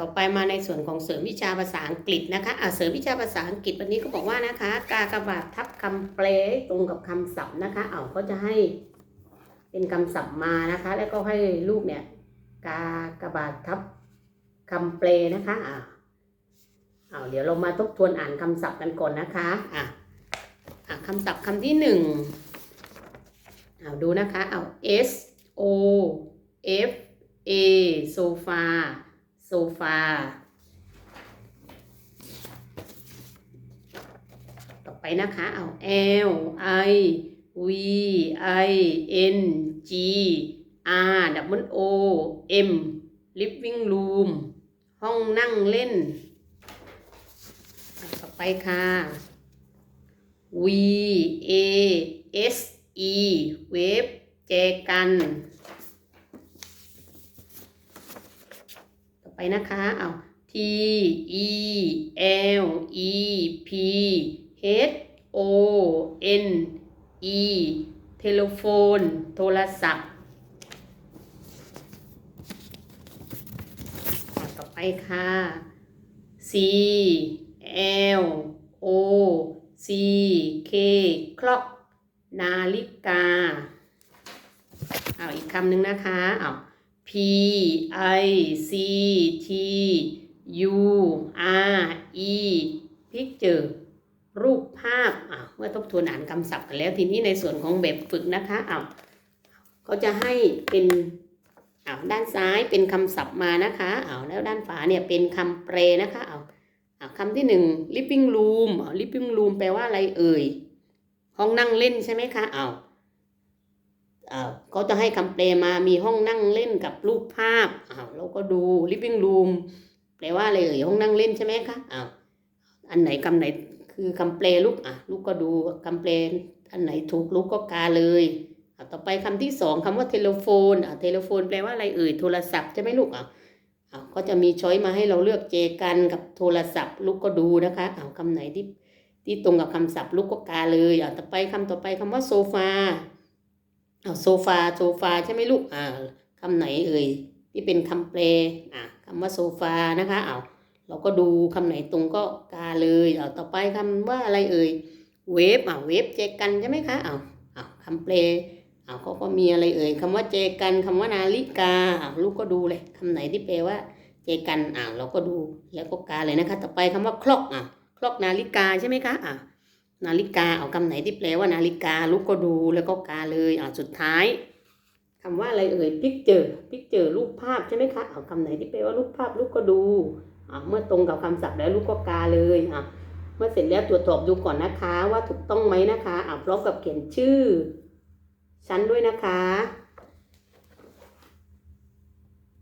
ต่อไปมาในส่วนของเสริมวิชาภาษาอังกฤษนะคะอะเสริมวิชาภาษาอังกฤษวันนี้ก็บอกว่านะคะ กากบาททับคำแปลตรงกับคำศัพท์นะคะเอาเขาจะให้เป็นคำศัพท์มานะคะ แล้วก็ให้ลูกเนี่ย กากบาททับคำแปลนะคะอะเอาเดี๋ยวเรามาทบทวนอ่านคำศัพท์กันก่อนนะคะอะอะคำศัพท์คำที่หนึ่งเอาดูนะคะเอา S O F A โซฟา โซฟา ต่อไปนะคะ เอา L I V I N G R W O M living room ห้องนั่งเล่น ต่อไปค่ะ V A S E เวฟแจกัน ต่อ ไปนะคะเอา T E L E P H O N E เทเลโฟน โทรศัพท์ ต่อไปค่ะ C L O C K clock นาฬิกา เอาอีกคำหนึ่งนะคะ เอา P I C T U R E picture รูปภาพอะเมื่อทบทวนอ่านคำศัพท์กันแล้วทีนี้ในส่วนของแบบฝึกนะคะเอาเขาจะให้เป็นเอาด้านซ้ายเป็นคำศัพท์มานะคะเอาแล้วด้านฝาเนี่ยเป็นคำแปลนะคะอาเอาคำที่หนึ่ง living room เอา living room แปลว่าอะไรเอ่ยห้องนั่งเล่นใช่ไหมคะอาเอา เขาจะให้คำแปลมามีห้องนั่งเล่นกับรูปภาพอ้าวเราก็ดู living room แปลว่าอะไรเอ่ยห้องนั่งเล่นใช่ไหมคะอ้าวอันไหนคำไหนคือคำแปลลูกอะลูกก็ดูคำแปลอันไหนถูกลูกก็กาเลยอะต่อไปคำที่สองคำว่าเทเลโฟนอะเทเลโฟนแปลว่าอะไรเอ่ยโทรศัพท์ใช่ไหมลูกอะอ้าวก็จะมีช้อยมาให้เราเลือกเจกันกับโทรศัพท์ ลูกก็ดูนะคะอ้าวคำไหนที่ที่ตรงกับคำศัพท์ลูกก็กาเลยอะต่อไปคำต่อไปคำว่าโซฟา อาโซฟาโซฟาใช่ไหมลูกอ่าคำไหนเอ่ยที่เป็นคำแปลอะคำว่าโซฟานะคะเอาเราก็ดูคำไหนตรงก็กาเลยเอาต่อไปคำว่าอะไรเอ่ยเวฟอะเวฟเจกันใช่ไหมคะเอาเอาคำแปลเอาเขาก็มีอะไรเอ่ยคำว่าเจกันคำว่านาฬิกาเอาลูกก็ดูเลยคำไหนที่แปลว่าเจกันอ่าเราก็ดูแล้วก็กาเลยนะคะ ต่อไปคำว่าคล็อกอะคล็อกนาฬิกาใช่ไหมคะอะ นาฬิกาเอาคำไหนที่แปลว่านาฬิกาลูกก็ดูแล้วก็กาเลยอ่าสุดท้ายคำว่าอะไรเอ่ยพิกเจอพิกเจอรูปภาพใช่ไหมคะเอาคำไหนที่แปลว่ารูปภาพลูกก็ดูอ่าเมื่อตรงกับคำศัพท์แล้วลูกก็กาเลยอ่าเมื่อเสร็จแล้วตรวจสอบดูก่อนนะคะ ว่าถูกต้องไหมนะคะอ่าพร้อมกับเขียนชื่อ ชั้นด้วยนะคะ